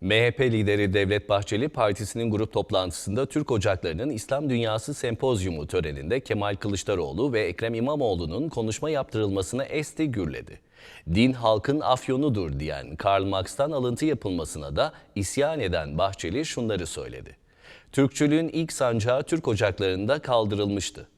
MHP lideri Devlet Bahçeli partisinin grup toplantısında Türk Ocakları'nın İslam Dünyası Sempozyumu töreninde Kemal Kılıçdaroğlu ve Ekrem İmamoğlu'nun konuşma yaptırılmasına esti gürledi. Din halkın afyonudur diyen Karl Marx'tan alıntı yapılmasına da isyan eden Bahçeli şunları söyledi. Türkçülüğün ilk sancağı Türk Ocakları'nda kaldırılmıştı.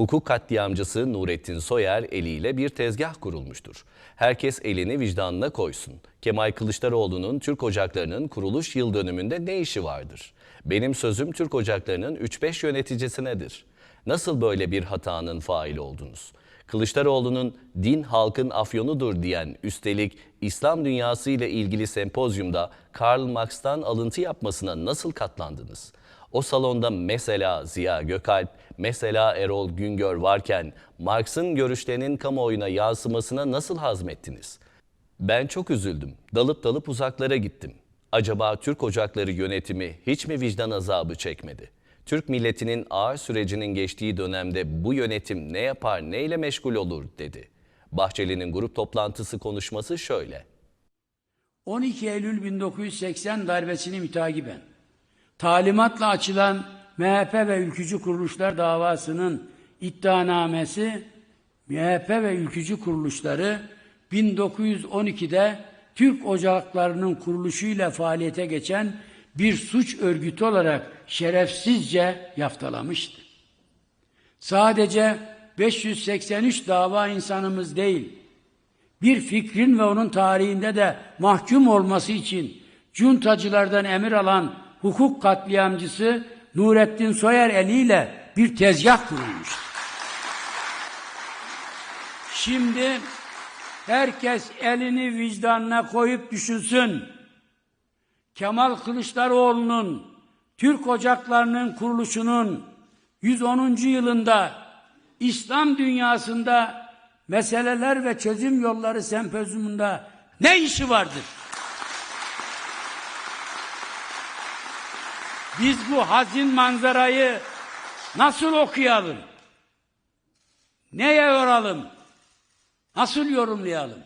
Hukuk katliamcısı Nurettin Soyer eliyle bir tezgah kurulmuştur. Herkes elini vicdanına koysun. Kemal Kılıçdaroğlu'nun Türk Ocakları'nın kuruluş yıl dönümünde ne işi vardır? Benim sözüm Türk Ocakları'nın 3-5 yöneticisinedir. Nasıl böyle bir hatanın faili oldunuz? Kılıçdaroğlu'nun din halkın afyonudur diyen üstelik İslam dünyası ile ilgili sempozyumda Karl Marx'tan alıntı yapmasına nasıl katlandınız? O salonda mesela Ziya Gökalp, mesela Erol Güngör varken Marx'ın görüşlerinin kamuoyuna yansımasına nasıl hazmettiniz? Ben çok üzüldüm. Dalıp dalıp uzaklara gittim. Acaba Türk Ocakları yönetimi hiç mi vicdan azabı çekmedi? Türk milletinin ağır sürecinin geçtiği dönemde bu yönetim ne yapar, neyle meşgul olur dedi. Bahçeli'nin grup toplantısı konuşması şöyle. 12 Eylül 1980 darbesini mütakiben talimatla açılan MHP ve ülkücü kuruluşlar davasının iddianamesi MHP ve ülkücü kuruluşları 1912'de Türk Ocakları'nın kuruluşuyla faaliyete geçen bir suç örgütü olarak şerefsizce yaftalamıştı. Sadece 583 dava insanımız değil, bir fikrin ve onun tarihinde de mahkum olması için cuntacılardan emir alan hukuk katliamcısı Nurettin Soyer eliyle bir tezgah kurulmuş. Şimdi herkes elini vicdanına koyup düşünsün. Kemal Kılıçdaroğlu'nun Türk Ocakları'nın kuruluşunun 110. yılında İslam dünyasında meseleler ve çözüm yolları sempozyumunda ne işi vardır? Biz bu hazin manzarayı nasıl okuyalım? Neye yoralım? Nasıl yorumlayalım?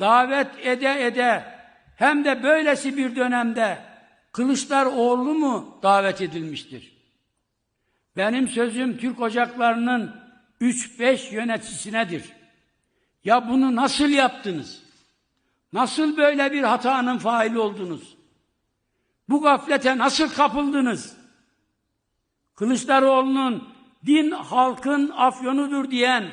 Davet ede ede hem de böylesi bir dönemde Kılıçdaroğlu mu davet edilmiştir? Benim sözüm Türk Ocakları'nın 3-5 yöneticisinedir. Ya bunu nasıl yaptınız? Nasıl böyle bir hatanın faili oldunuz? Bu gaflete nasıl kapıldınız? Kılıçdaroğlu'nun din halkın afyonudur diyen,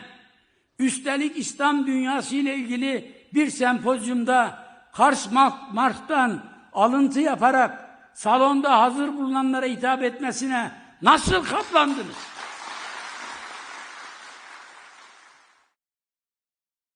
üstelik İslam dünyası ile ilgili bir sempozyumda Kars Mark'tan alıntı yaparak salonda hazır bulunanlara hitap etmesine nasıl katlandınız?